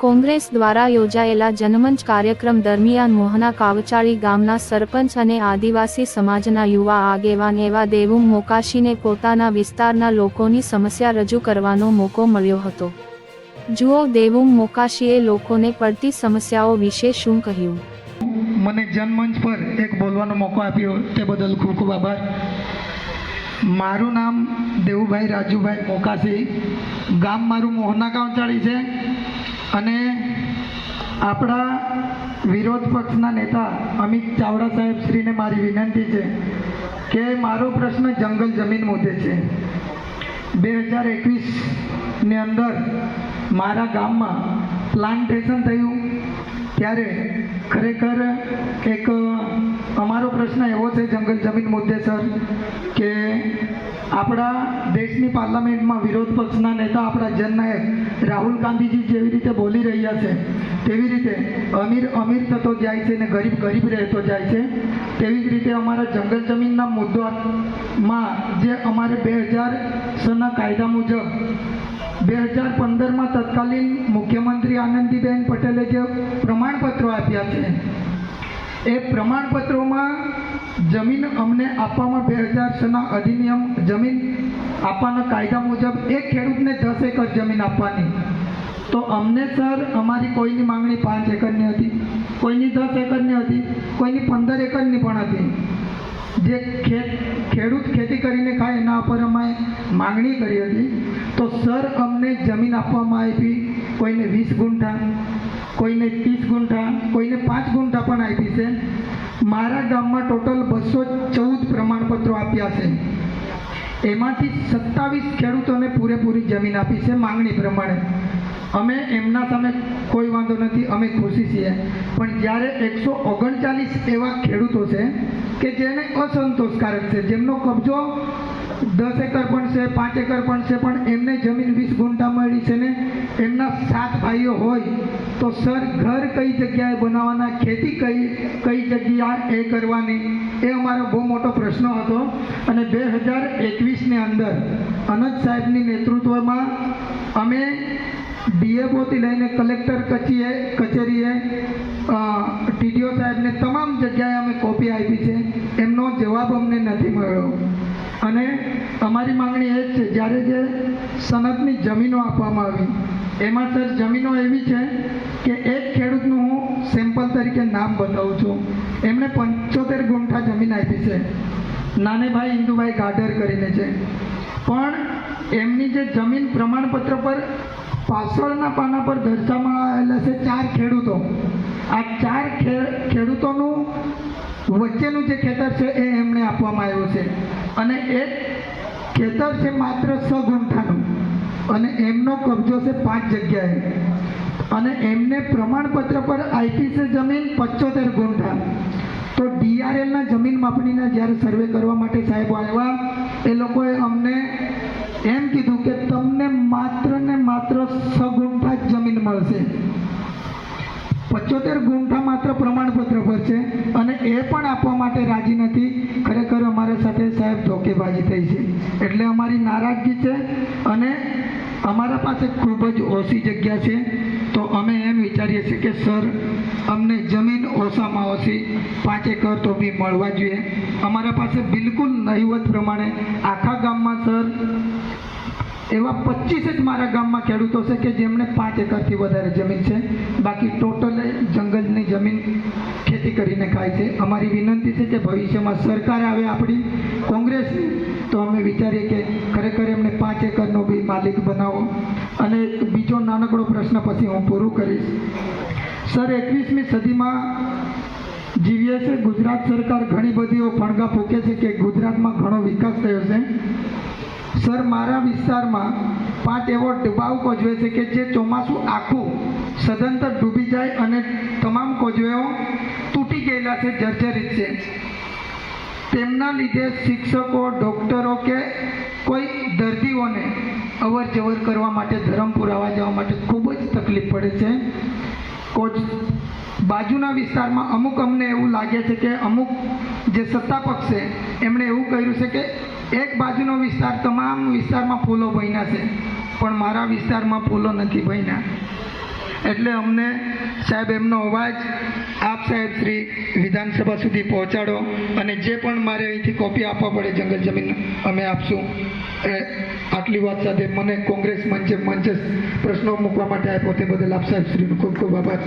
કોંગ્રેસ દ્વારા યોજાયેલા જનમંચ કાર્યક્રમ દરમિયાન મોહના કાવચાળી ગામના સરપંચ અને આદિવાસી સમાજના યુવા આગેવાન એવા દેવું મોકાશીને પોતાના વિસ્તારના લોકોની સમસ્યા રજૂ કરવાનો મોકો મળ્યો હતો. જુઓ દેવું મોકાશીએ લોકોને પડતી સમસ્યાઓ વિશે શું કહ્યું? મને જનમંચ પર એક બોલવાનો મોકો આપ્યો, તે બદલ ખૂબ ખૂબ આભાર. મારું નામ દેવુભાઈ રાજુભાઈ મોકાશી. ગામ મારું મોહના કાંચાળી છે. અને આપણા વિરોધ પક્ષના નેતા અમિત ચાવડા સાહેબ શ્રીને મારી વિનંતી છે કે મારો પ્રશ્ન જંગલ જમીન મુદ્દે છે. બે હજાર એકવીસની અંદર મારા ગામમાં પ્લાન્ટેશન થયું ત્યારે ખરેખર એક અમારો પ્રશ્ન એવો છે જંગલ જમીન મુદ્દે, સર, કે આપણા દેશની પાર્લામેન્ટમાં વિરોધ પક્ષના નેતા આપણા જનનાયક રાહુલ ગાંધીજી જેવી રીતે બોલી રહ્યા છે, તેવી રીતે અમીર અમીર થતો જાય છે ને ગરીબ ગરીબ રહેતો જાય છે, તેવી જ રીતે અમારા જંગલ જમીનના મુદ્દામાં જે અમારે બે હજાર સના કાયદા મુજબ બે હજાર પંદરમાં તત્કાલીન મુખ્યમંત્રી આનંદીબેન પટેલે જે પ્રમાણપત્રો આપ્યા છે, એ પ્રમાણપત્રોમાં જમીન અમને આપવામાં બે હજાર છના અધિનિયમ જમીન આપવાના કાયદા મુજબ એક ખેડૂતને દસ એકર જમીન આપવાની. તો અમને સર, અમારી કોઈની માંગણી પાંચ એકરની હતી, કોઈની દસ એકરની હતી, કોઈની પંદર એકરની પણ હતી. જે ખેડૂત ખેતી કરીને ખાય એના ઉપર અમે માંગણી કરી હતી. તો સર, અમને જમીન આપવામાં આવી કોઈને વીસ ગુંઠા, કોઈને ત્રીસ ગુંઠા, કોઈને પાંચ ગુંઠા પણ આપી છે. મારા ગામમાં ટોટલ બસો ચૌદ પ્રમાણપત્રો આપ્યા છે. એમાંથી સત્તાવીસ ખેડૂતોને પૂરેપૂરી જમીન આપી છે માંગણી પ્રમાણે. અમે એમના સામે કોઈ વાંધો નથી, અમે ખુશી છીએ. પણ જ્યારે એકસો ઓગણચાલીસ એવા ખેડૂતો છે કે જેને અસંતોષકારક છે, જેમનો કબજો દસ એકર પણ છે, પાંચ એકર પણ છે, પણ એમને જમીન વીસ ગુંઠા મળી છે ને એમના સાત ભાઈઓ હોય તો સર ઘર કઈ જગ્યાએ બનાવવાના, ખેતી કઈ કઈ જગ્યા એ કરવાની? એ અમારો બહુ મોટો પ્રશ્ન હતો. અને બે હજાર એકવીસની અંદર અનંત સાહેબની નેતૃત્વમાં અમે ડીએફઓથી લઈને કલેક્ટર કચીએ, કચેરીએ ટીડીઓ સાહેબને તમામ જગ્યાએ અમે કોપી આપી છે. એમનો જવાબ અમને નથી મળ્યો. અને અમારી માંગણી એ છે, જ્યારે જે સનતની જમીનો આપવામાં આવી, એમાં સર જમીનો એવી છે કે એક ખેડૂતનું હું સેમ્પલ તરીકે નામ બતાવું છું. એમણે પંચોતેર ગુંઠા જમીન આપી છે. નાનેભાઈ ઇન્દુભાઈ ગાડર કરીને છે. પણ એમની જે જમીન પ્રમાણપત્ર પર પાછળના પાના પર દર્શાવવામાં આવેલા છે ચાર ખેડૂતો. આ ચાર ખેડૂતોનું વચ્ચેનું જે ખેતર છે એ એમણે આપવામાં આવ્યું છે. અને એક ખેતર છે માત્ર સ ગુંઠાનું અને એમનો કબજો છે પાંચ જગ્યાએ. અને એમને પ્રમાણપત્ર પર આપી છે જમીન પચોતેર ગુંઠા તો ડીઆરએલના જમીન માપણીના જ્યારે સર્વે કરવા માટે સાહેબ આવ્યા, એ લોકોએ અમને એમ કીધું કે તમને માત્ર ને માત્ર સ ગુંઠા જ જમીન મળશે. પચોતેર ગુંઠા માત્ર પ્રમાણપત્ર પર છે. એ પણ આપવા માટે રાજી નથી. ખરેખર અમારા સાથે સાહેબ ધોકેબાજી થઈ છે. એટલે અમારી નારાજગી છે અને અમારા પાસે ખૂબ જ ઓછી જગ્યા છે. તો અમે એમ વિચારીએ છીએ કે, સર, અમને જમીન ઓછામાં ઓછી પાંચ એકર તો બી મળવા જોઈએ. અમારા પાસે બિલકુલ નહીવત પ્રમાણે આખા ગામમાં, સર, એવા પચીસ જ મારા ગામમાં ખેડૂતો છે કે જેમણે પાંચ એકરથી વધારે જમીન છે. બાકી ટોટલ જંગલની જમીન ખેતી કરીને ખાય છે. અમારી વિનંતી છે કે ભવિષ્યમાં સરકાર આવે આપણી કોંગ્રેસની તો અમે વિચારીએ કે ખરેખર એમને પાંચ એકરનો બી માલિક બનાવો. અને બીજો નાનકડો પ્રશ્ન પછી હું પૂરું કરીશ. સર, એકવીસમી સદીમાં જીવીએ છે. ગુજરાત સરકાર ઘણી બધીઓ ફણગા ફૂકે છે કે ગુજરાતમાં ઘણો વિકાસ થયો છે. સર, મારા વિસ્તારમાં પાંચ એવો ડબાવ કોજવે છે કે જે ચોમાસું આખું સદંતર ડૂબી જાય અને તમામ કોજવેઓ તૂટી ગયેલા છે, જર્જરિત છે. તેમના લીધે શિક્ષકો, ડૉક્ટરો કે કોઈ દર્દીઓને અવર જવર કરવા માટે ધરમપુર આવવા જવા માટે ખૂબ જ તકલીફ પડે છે. કોચ, બાજુના વિસ્તારમાં અમુક અમને એવું લાગે છે કે અમુક જે સત્તા છે, એમણે એવું કર્યું છે કે એક બાજુનો વિસ્તાર તમામ વિસ્તારમાં ફૂલો બન્યા છે, પણ મારા વિસ્તારમાં ફૂલો નથી બન્યા એટલે અમને સાહેબ, એમનો અવાજ આપ સાહેબ શ્રી વિધાનસભા સુધી પહોંચાડો અને જે પણ મારે અહીંથી કોપી આપવા પડે જંગલ જમીન, અમે આપશું. આટલી વાત સાથે મને કોંગ્રેસ મંચે મંચે પ્રશ્નો મૂકવા માટે આપ્યો તે બદલ આપ સાહેબ શ્રીનો ખૂબ ખૂબ આભાર.